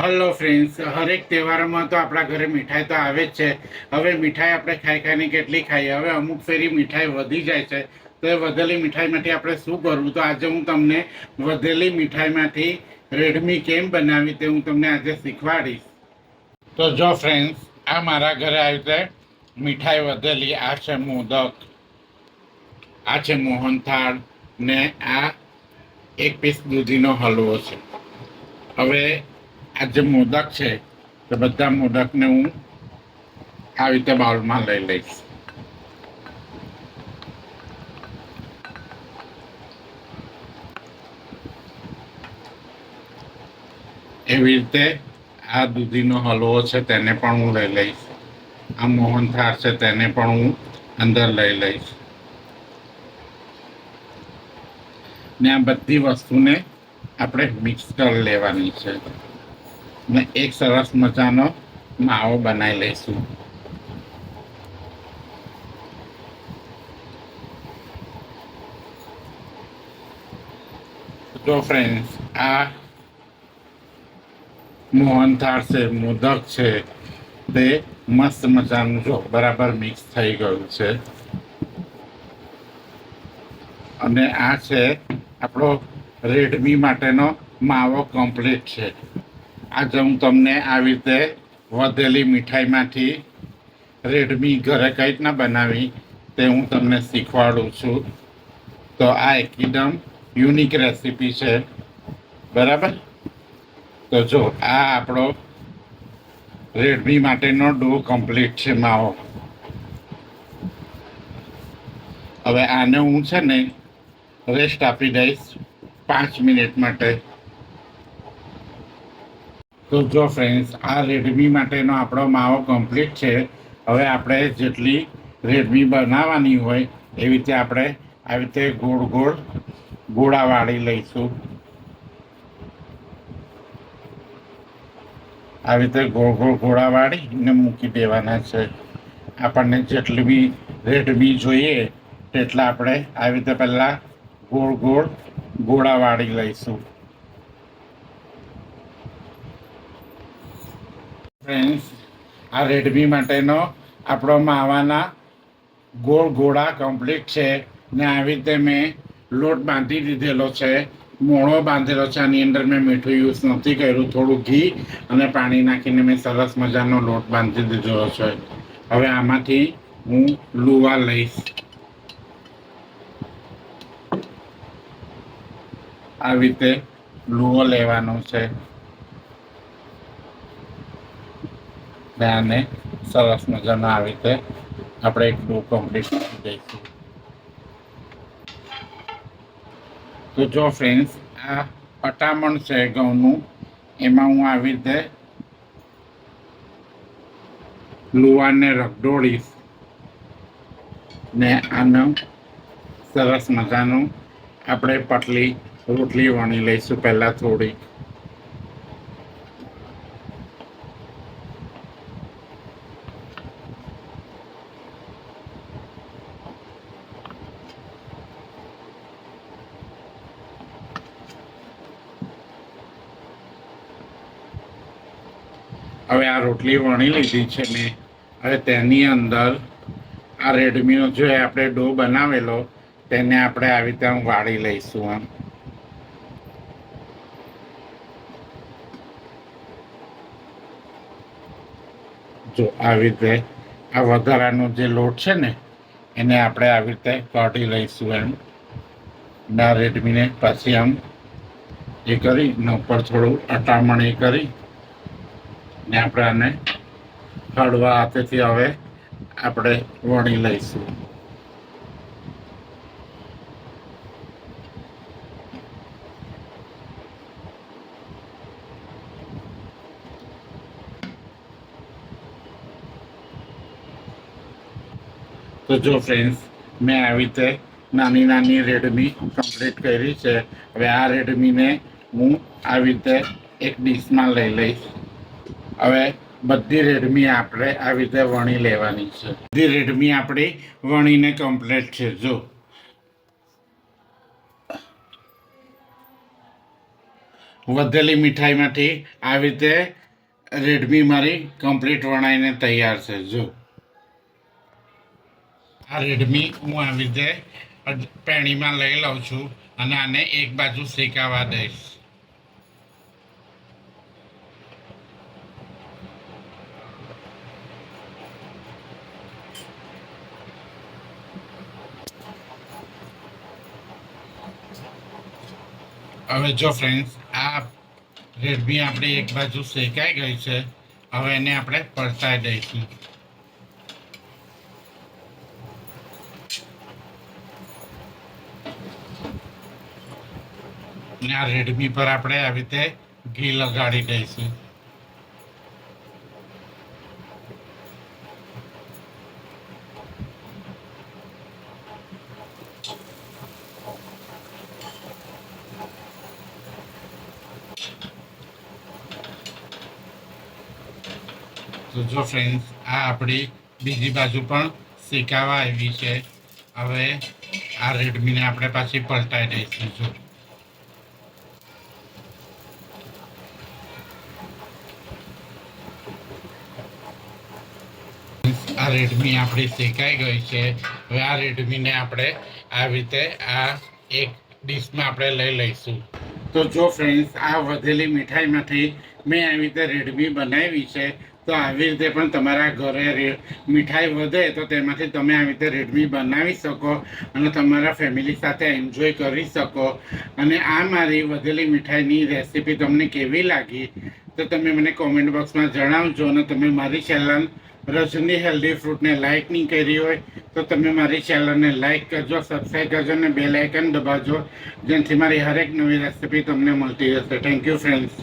Hello friends હરેક તહેવારોમાં તો આપણા ઘરે મીઠાઈ તો આવે જ છે. હવે મીઠાઈ આપણે ખાઈ ખાઈને કેટલી ખાઈએ? હવે અમુક ફેરી મીઠાઈ વધી જાય છે. તો એ વધેલી મીઠાઈમાંથી આપણે શું કરવું? તો આજે હું તમને વધેલી મીઠાઈમાંથી રેડમી કેમ બનાવી તે હું તમને આજે શીખવાડીશ. તો જો ફ્રેન્ડ્સ આ મારા ઘરે આવી રીતે મીઠાઈ વધેલી. આ છે મોદક, આ છે મોહનથાળ ને આ એક પીસ દૂધીનો હલવો છે. હવે આ જે મોદક છે, તે બધા મોદકને હું આવી રીતે બાઉલમાં લઈ લઈશ. એવી રીતે આ દૂધીનો હલવો છે તેને પણ હું લઈ લઈશ. આ મોહનથાળ છે તેને પણ હું અંદર લઈ લઈશ. ને આ બધી વસ્તુને આપણે મિક્સ કરી લેવાની છે. ને એક સરસ મજાનો માવો બનાવી લઈશું. જો ફ્રેન્ડ્સ આ મોહનથાળ છે, મોદક છે, તે મસ્ત મજાનું જો બરાબર મિક્સ થઈ ગયું છે. અને આ છે આપણો રેડમી માટેનો માવો કમ્પ્લીટ છે. આજે હું તમને આવી રીતે વધેલી મીઠાઈમાંથી રેડમી ઘરે કઈ રીતના બનાવી તે હું તમને શીખવાડું છું. તો આ એકદમ યુનિક રેસીપી છે. બરાબર? તો જો, આ આપણો રેડમી માટેનો ડો કમ્પ્લીટ છે માવો. હવે આને હું છે ને રેસ્ટ આપી દઈશ પાંચ મિનિટ માટે. તો જો ફ્રેન્ડ્સ આ રેડમી માટેનો આપણો માવો કમ્પ્લીટ છે. હવે આપણે જેટલી રેડમી બનાવવાની હોય એવી રીતે આપણે આવી રીતે ગોળ ગોળ ગોળા વાળી લઈશું. આવી રીતે ગોળ ગોળ ગોળા વાળીને મૂકી દેવાના છે. આપણને જેટલી બી રેડમી જોઈએ, તેટલા આપણે આવી રીતે પહેલાં ગોળ ગોળ ગોળા વાળી લઈશું. ફ્રેન્ડ્સ આ રેડમી માટેનો આપણો માવાના ગોળ ગોળા કમ્પ્લીટ છે. ને આવી રીતે મેં લોટ બાંધી દીધેલો છે. મોણો બાંધેલો છે. આની અંદર મેં મીઠું યુઝ નથી કર્યું. થોડું ઘી અને પાણી નાખીને મેં સરસ મજાનો લોટ બાંધી દીધેલો છે. હવે આમાંથી હું લુવા લઈશ. આવી રીતે લુવો લેવાનો છે. આને સરસ મજાના આવી રીતે આપણે એક ડો કમ્પ્લીટ કરી દઈશું. તો જો ફ્રેન્ડ્સ આ પટામણ છે ઘઉંનું, એમાં હું આવી રીતે લુવાને રગડોળીશ ને આનું સરસ મજાનું આપણે પટલી રોટલી વણી લઈશું પહેલાં થોડી હવે આ રોટલી વણી લીધી છે મેં હવે તેની અંદર આ રેડમીનો જો આપણે ડો બનાવેલો, તેને આપણે આવી રીતે આમ વાળી લઈશું આમ. જો આવી રીતે આ વધારાનો જે લોટ છે ને, એને આપણે આવી રીતે કાઢી લઈશું એમ. ના રેડમીને પછી આમ એ કરી, ને ઉપર થોડું અટામણ એ કરી. ને આપણે હળવા હાથેથી હવે આપણે વણી લઈશું. તો જો ફ્રેન્ડ્સ મેં આવી રીતે નાની નાની રેડમી કમ્પ્લીટ કરી છે. હવે આ રેડમીને હું આવી રીતે એક ડીશમાં લઈ લઈશ. હવે બધી રેડમી આપણે આવી રીતે વણી લેવાની છે. બધી રેડમી આપણી વણીને કમ્પ્લીટ છે, જો. વધેલી મીઠાઈમાંથી આવી રીતે રેડમી મારી કમ્પ્લીટ વણાઈને તૈયાર છે, જો. આ રેડમી હું આવી રીતે પેણીમાં લઈ લઉં છું અને આને એક બાજુ શેકાવા દઈશ. હવે જો ફ્રેન્ડ્સ આ રેડમી આપણી એક બાજુ શેકાઈ ગઈ છે. હવે એને આપણે પડતાઈ દઈશું. ને આ રેડમી પર આપણે આવી રીતે ઘી લગાડી દઈશું. તો જો ફ્રેન્ડ્સ આ આપણી બીજી બાજુ પણ શેકાવા આવી છે. હવે આ રેડમીને આપણે પાછી પલટાઈ દઈશું, જો. આ રેડમી આપણી શેકાઈ ગઈ છે. હવે આ રેડમીને આપણે આવી રીતે આ એક ડીશમાં આપણે લઈ લઈશું. તો જો ફ્રેન્ડ્સ આ વધેલી મીઠાઈમાંથી મેં આવી રીતે રેડમી બનાવી છે. તો આવી રીતે પણ તમારા ઘરે મીઠાઈ વધે તો તેમાંથી તમે આવી રીતે રેડમી બનાવી શકો અને તમારા ફેમિલી સાથે એન્જોય કરી શકો. અને આ મારી વધેલી મીઠાઈની રેસીપી તમને કેવી લાગી તો તમે મને કોમેન્ટ બોક્સમાં જણાવજો અને તમે મારી ચેનલ રજની હેલ્ધી ફ્રૂટને લાઇક નહીં કરી હોય તો તમે મારી ચેનલને લાઇક કરજો સબસ્ક્રાઈબ કરજો અને બે લાઇકન દબાવજો. જેનાથી મારી હરેક નવી રેસીપી તમને મળતી રહેશે. Thank you friends